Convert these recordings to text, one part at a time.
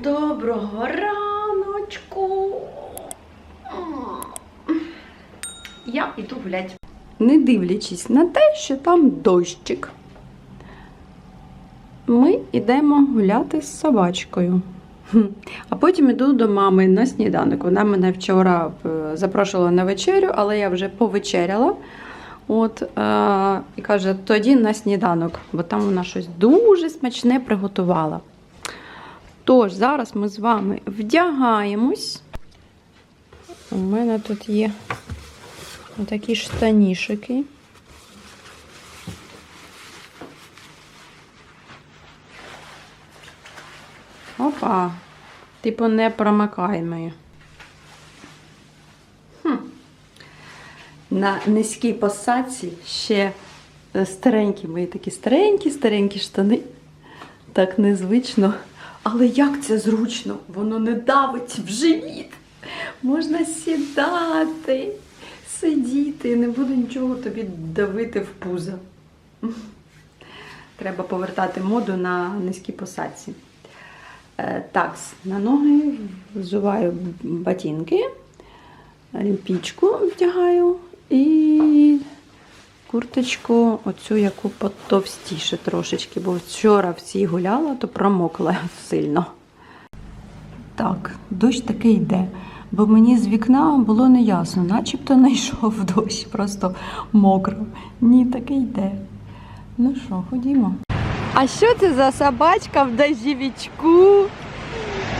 Доброго раночку. Я йду гулять. Не дивлячись на те, що там дощик. Ми йдемо гуляти з собачкою. А потім йду до мами на сніданок. Вона мене вчора е, запрошувала на вечерю, але я вже повечеряла. От, е, і каже, тоді на сніданок, бо там вона щось дуже смачне приготувала. Тож, зараз ми з вами вдягаємось. У мене тут є такі штанішики. Опа, типу не промикаємої. Хм. На низькій посадці ще е, старенькі мої такі старенькі, старенькі штани. Так незвично. Але як це зручно, воно не давить в живіт. Можна сідати, сидіти, не буде нічого тобі давити в пузо. Треба повертати моду на низькій посадці. Е, Так, на ноги взуваю ботинки, олімпічку вдягаю і курточку, оцю яку потовстіше трошечки, бо вчора в цій гуляла, то промокла сильно. Так, дощ таки йде, бо мені з вікна було неясно, начебто не йшов дощ, просто мокро. Ні, таки йде. Ну що, ходімо. А що це за собачка в дождівічку?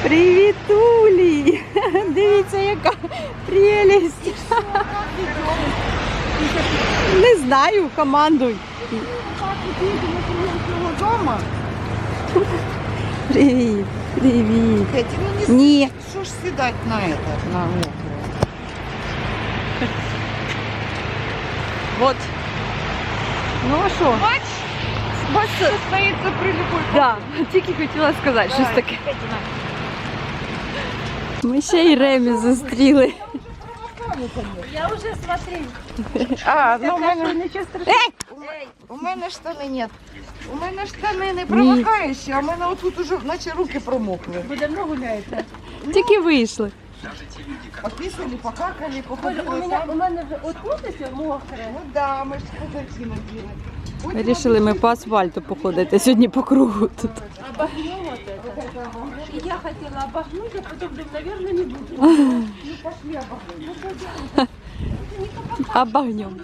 Привітулі! Дивіться, яка прелість! Не знаю, командуй. дома? Привіт, привіт. Эти, ну не Ні. Что ж съедать на это, на мокрое? Вот. Ну а що? Бач, бач, стоит за прилипой. Да, тільки хотіла сказати щось таке. Ми ще й Ремі зустріли. А, ну у мене... Ей! У мене штани нет. У мене штани не промокаючі, а в мене отут уже наче руки промокли. Ви давно гуляєте? Тільки вийшли. Пописали, покакали, походили у мене вже отут мокре. Ну да, ми ж козаки наділи. Будемо Вирішили ми по асфальту походити сьогодні по кругу тут. Обогнем вот это. И я хотела обогнуть, а потом, блин, наверное, не буду. Ну, пошли обогнем. Обогнем.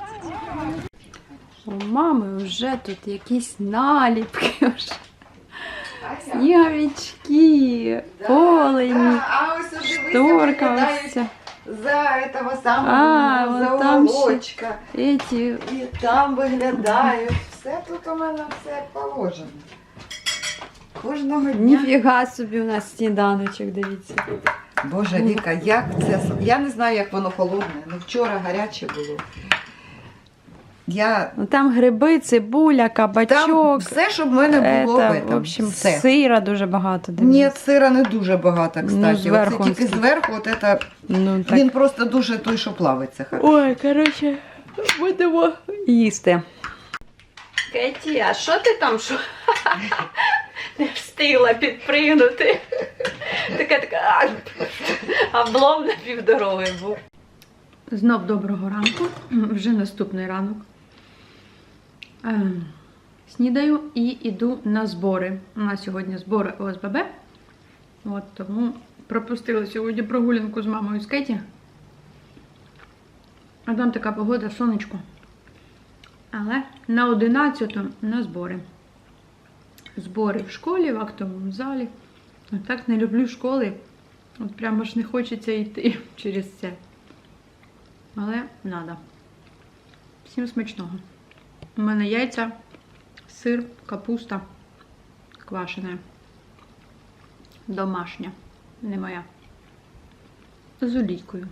У мами вже тут якісь наліпки. Вже. Сніговички, олені, А ось дивися, шторка виглядають ось ця. за этого самого, А, за вон там ще. уголочка. Эти І там виглядають. Все тут у мене все положено. Кожного дня. ніфіга собі у нас сніданочок, дивіться. Боже, Віка, як це? Я не знаю, як воно холодне, але вчора гаряче було. Я... Ну там гриби, цибуля, Там кабачок. все, щоб в мене було Ета, в этом. общем, все. сира дуже багато. Ні, дивіться. сира не дуже багато, кстати. Ну, зверху Оце тільки зверху, от это, Ну, так. він просто дуже той, що плавиться. Ой, коротше, будемо їсти. Кеті, а що ти там? Що? Не встигла підпригнути. Така така облом на півдороги був. Знов доброго ранку. Вже наступний ранок. Ем, Снідаю і йду на збори. У нас сьогодні збори ОСББ. От тому пропустила сьогодні прогулянку з мамою з Кеті. А там така погода, сонечко. Але на 11 на збори. Збори в школі, в актовому залі. От так не люблю школи. От прямо ж не хочеться йти через це. Але треба. Всім смачного. У мене яйця, сир, капуста квашена. Домашня, не моя. З олійкою.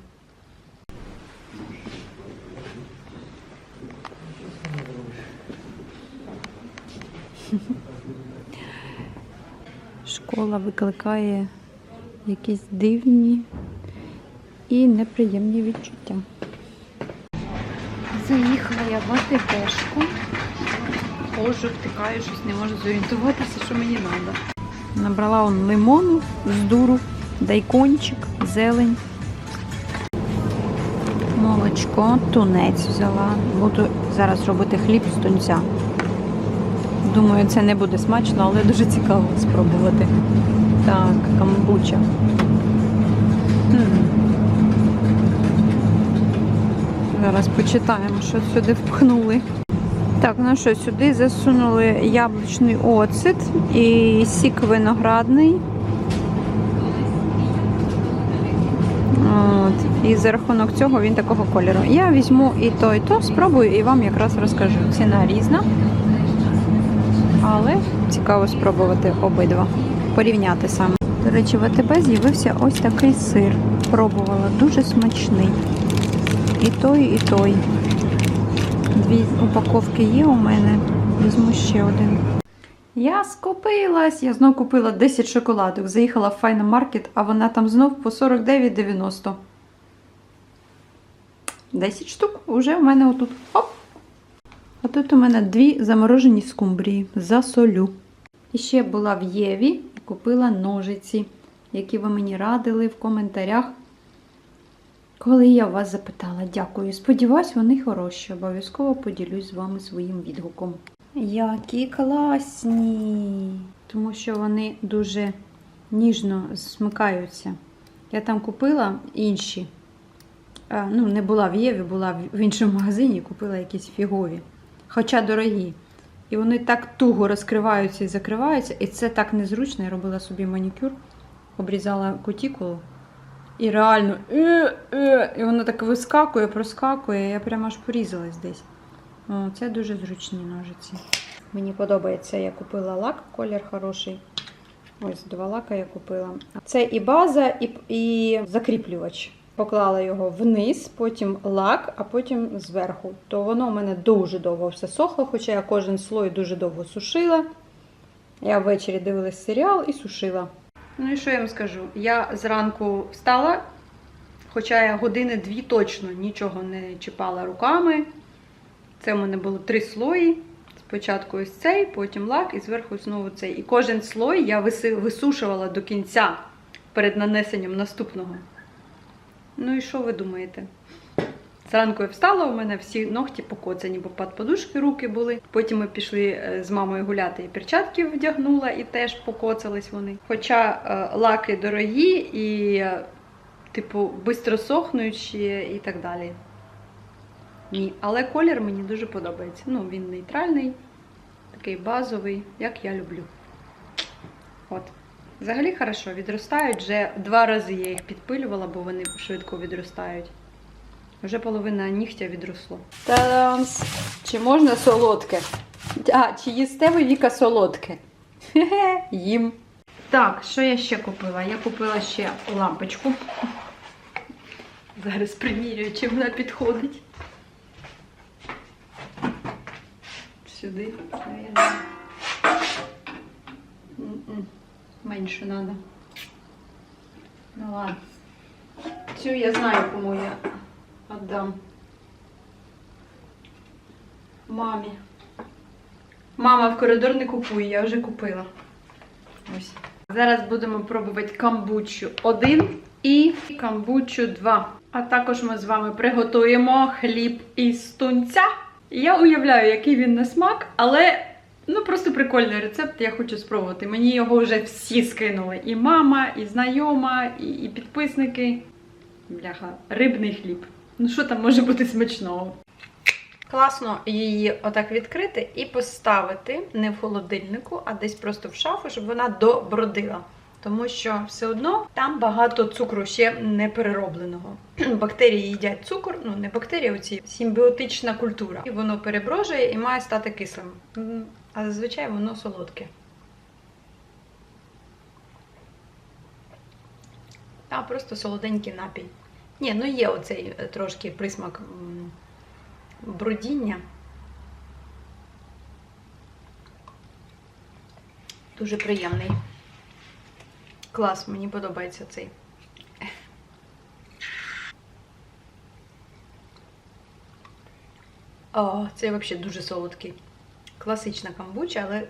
Школа викликає якісь дивні і неприємні відчуття. Заїхала я в АТБшку. Ходжу, втикаю, щось не можу зорієнтуватися, що мені треба. Набрала он лимону з дуру, дайкончик, зелень, молочко, тунець взяла. Буду зараз робити хліб з тунця. Думаю, це не буде смачно, але дуже цікаво спробувати. Так, камбуча. Зараз почитаємо, що сюди впхнули. Так, ну що, сюди засунули яблучний оцет і сік виноградний. От. І за рахунок цього він такого кольору. Я візьму і то, і то, спробую і вам якраз розкажу. Ціна різна. Але цікаво спробувати обидва. Порівняти саме. До речі, в АТБ з'явився ось такий сир. Пробувала, дуже смачний. І той, і той. Дві упаковки є у мене. Візьму ще один. Я скупилась. Я знов купила 10 шоколадок. Заїхала в Файна Маркет, а вона там знов по 49,90. 10 штук уже в мене отут. Оп! А тут у мене дві заморожені скумбрії за солю. І ще була в Єві і купила ножиці, які ви мені радили в коментарях. Коли я вас запитала, дякую. Сподіваюсь, вони хороші. Обов'язково поділюсь з вами своїм відгуком. Які класні! Тому що вони дуже ніжно смикаються. Я там купила інші. Ну, не була в Єві, була в- в іншому магазині, купила якісь фігові. Хоча дорогі. І вони так туго розкриваються і закриваються, і це так незручно. Я робила собі манікюр, обрізала кутікулу. І реально, е, е, і воно так вискакує, проскакує. Я прямо аж порізалась десь. О, це дуже зручні ножиці. Мені подобається, я купила лак, колір хороший. Ось два лака я купила. Це і база, і, і закріплювач. Поклала його вниз, потім лак, а потім зверху. То воно у мене дуже довго все сохло, хоча я кожен слой дуже довго сушила. Я ввечері дивилась серіал і сушила. Ну і що я вам скажу? Я зранку встала, хоча я години дві точно нічого не чіпала руками. Це в мене було три слої. Спочатку ось цей, потім лак і зверху знову цей. І кожен слой я висушувала до кінця перед нанесенням наступного. Ну і що ви думаєте? Зранку я встала, у мене всі ногті покоцані, бо під подушки руки були. Потім ми пішли е, з мамою гуляти і перчатки вдягнула, і теж покоцались вони. Хоча е, лаки дорогі і, е, типу, швидко сохнучі і так далі. Ні, але колір мені дуже подобається. Ну, він нейтральний, такий базовий, як я люблю. От. Взагалі хорошо, відростають вже два рази я їх підпилювала, бо вони швидко відростають. Вже половина нігтя відросло. Та-дамс! Чи можна солодке? А, чи їсте ви Віка солодке? Хе-хе, їм. Так, що я ще купила? Я купила ще лампочку. Зараз примірюю, чи вона підходить. Сюди, наверное. Менше треба. Ну ладно. Цю я знаю, кому я віддам. Мамі. Мама в коридор не купує, я вже купила. Ось. Зараз будемо пробувати камбучу 1 і камбучу 2. А також ми з вами приготуємо хліб із тунця. Я уявляю, який він на смак, але ну просто прикольний рецепт. Я хочу спробувати. Мені його вже всі скинули. І мама, і знайома, і, і підписники. Бляха, рибний хліб. Ну що там може бути смачного? Класно її отак відкрити і поставити не в холодильнику, а десь просто в шафу, щоб вона добродила. Тому що все одно там багато цукру ще не переробленого. Бактерії їдять цукор, ну не бактерії, оці симбіотична культура. І воно переброжує і має стати кислим. А зазвичай воно солодке. А просто солоденький напій. Ні, ну є оцей е, трошки присмак брудіння. Дуже приємний. Клас, мені подобається цей. О, цей взагалі дуже солодкий. Класична камбуча, але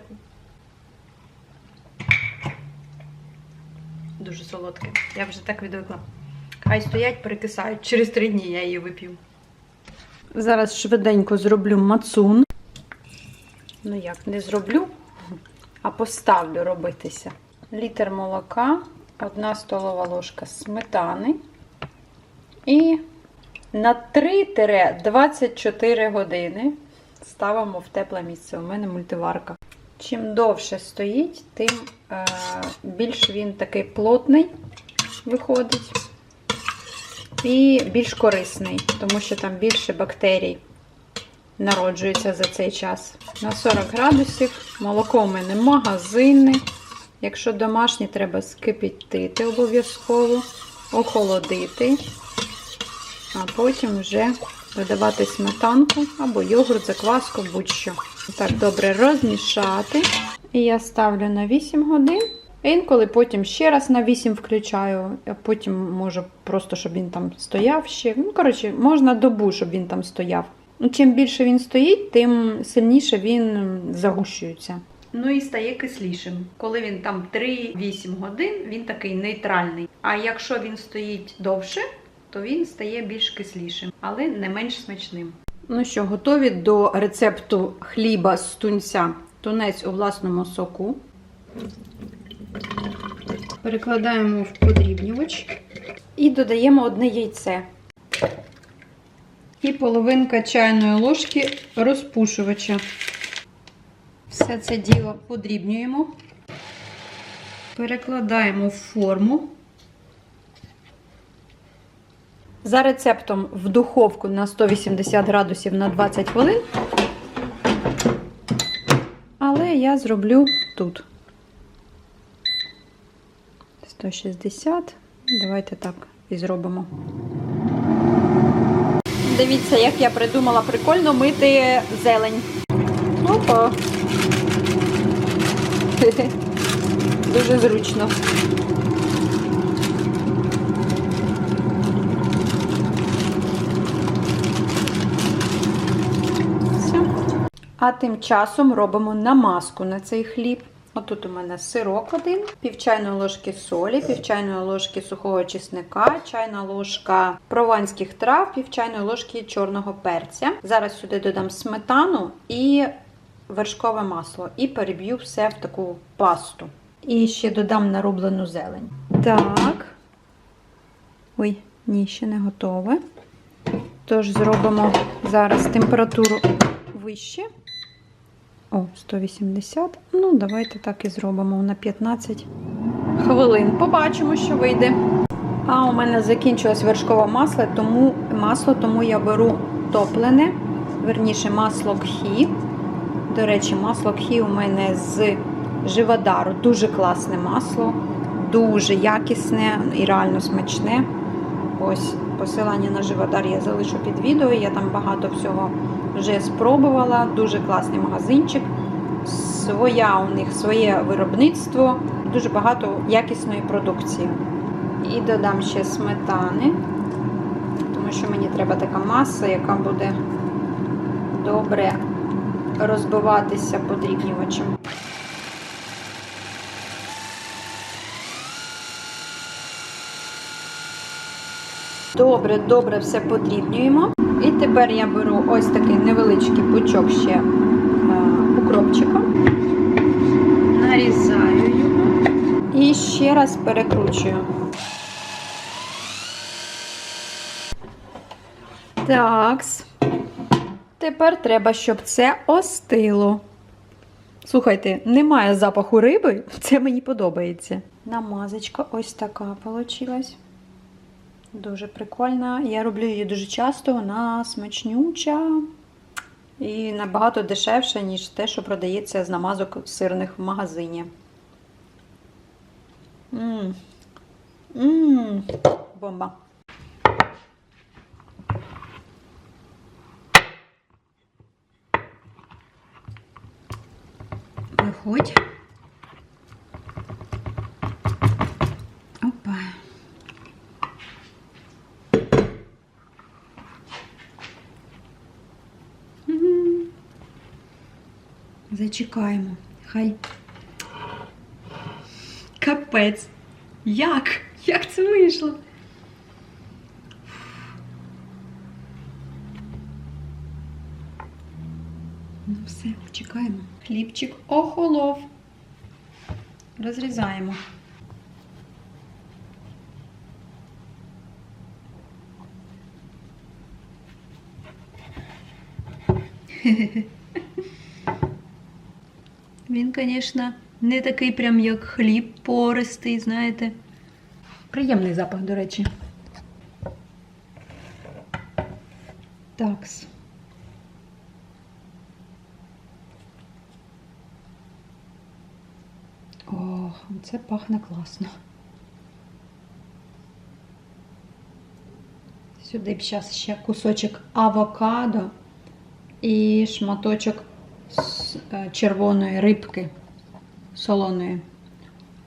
дуже солодке. Я вже так відвикла. Хай стоять, перекисають. Через три дні я її вип'ю. Зараз швиденько зроблю мацун. Ну як, не зроблю, а поставлю робитися. Літр молока, одна столова ложка сметани. І на 3-24 години ставимо в тепле місце. У мене мультиварка. Чим довше стоїть, тим е, більш він такий плотний виходить. І більш корисний, тому що там більше бактерій народжується за цей час. На 40 градусів. Молоко у мене магазинне. Якщо домашнє, треба скипятити обов'язково, охолодити, а потім вже додавати сметанку або йогурт, закваску, будь-що. Так добре розмішати. І я ставлю на 8 годин. Інколи потім ще раз на 8 включаю, а потім можу просто, щоб він там стояв ще. Ну, коротше, можна добу, щоб він там стояв. Ну, Чим більше він стоїть, тим сильніше він загущується. Ну і стає кислішим. Коли він там 3-8 годин, він такий нейтральний. А якщо він стоїть довше, то він стає більш кислішим, але не менш смачним. Ну що, готові до рецепту хліба з тунця. Тунець у власному соку. Перекладаємо в подрібнювач і додаємо одне яйце. І половинка чайної ложки розпушувача. Все це діло подрібнюємо, перекладаємо в форму. За рецептом в духовку на 180 градусів на 20 хвилин. Але я зроблю тут. 160. Давайте так і зробимо. Дивіться, як я придумала прикольно мити зелень. Опа. Дуже зручно. Все. А тим часом робимо намазку на цей хліб. Отут у мене сирок один, пів чайної ложки солі, пів чайної ложки сухого чесника, чайна ложка прованських трав, пів чайної ложки чорного перця. Зараз сюди додам сметану і вершкове масло. І переб'ю все в таку пасту. І ще додам нарублену зелень. Так. Ой, ні, ще не готове. Тож зробимо зараз температуру вище. О, 180. Ну, давайте так і зробимо на 15 хвилин. Побачимо, що вийде. А у мене закінчилось вершкове масло, тому масло, тому я беру топлене, верніше масло кхі. До речі, масло кхі у мене з Живодару. Дуже класне масло, дуже якісне і реально смачне. Ось посилання на Живодар я залишу під відео. Я там багато всього вже спробувала. Дуже класний магазинчик. Своя у них своє виробництво, дуже багато якісної продукції. І додам ще сметани, тому що мені треба така маса, яка буде добре розбиватися подрібнювачем. Добре, добре все подрібнюємо. І тепер я беру ось такий невеличкий пучок ще е, укропчика, нарізаю його і ще раз перекручую. Такс. Тепер треба, щоб це остило. Слухайте, немає запаху риби, це мені подобається. Намазочка ось така вийшла. Дуже прикольна. Я роблю її дуже часто, вона смачнюча і набагато дешевша, ніж те, що продається з намазок сирних в магазині. Мм. Мм. Бомба. Виходь. Опа. Мгм. Зачекаємо. Хай. Капець. Як? Як це вийшло? Ну все, чекаємо. Хлібчик охолов. Розрізаємо. Він, звісно, не такий прям як хліб пористий, знаєте. Приємний запах, до речі. Такс. Ох, це пахне класно. Сюди б зараз ще кусочок авокадо і шматочок червоної рибки солоної.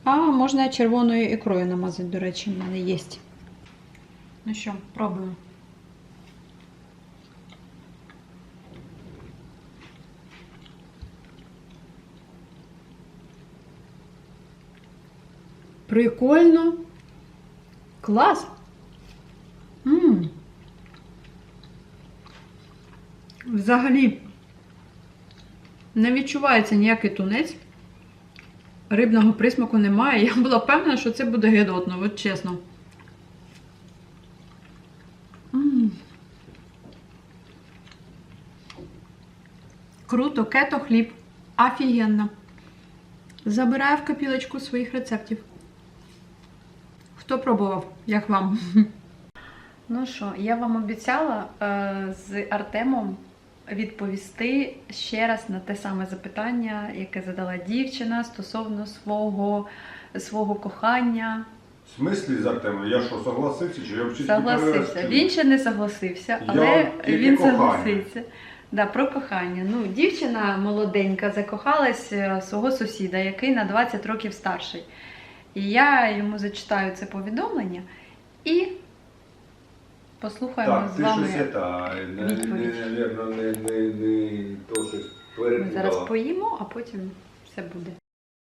А можна червоною ікрою намазати, до речі, в мене є. Ну що, пробуємо. Прикольно. Клас. м Взагалі не відчувається ніякий тунець. Рибного присмаку немає. Я була впевнена, що це буде гидотно, от чесно. Круто, кето хліб. Офігенно. Забираю в копілочку своїх рецептів. Хто пробував, як вам? Ну що, я вам обіцяла е, з Артемом відповісти ще раз на те саме запитання, яке задала дівчина стосовно свого, свого кохання. В смислі з Артемом? Я що, согласився, чи я вчити Согласився. Він ще не согласився, але тільки він кохання. согласився. Да, про кохання. Ну, дівчина молоденька закохалась е, в свого сусіда, який на 20 років старший. І я йому зачитаю це повідомлення і послухаємо Так, з ти вами. щось та, не, не, не, не, не, не то щось Ми зараз поїмо, а потім все буде.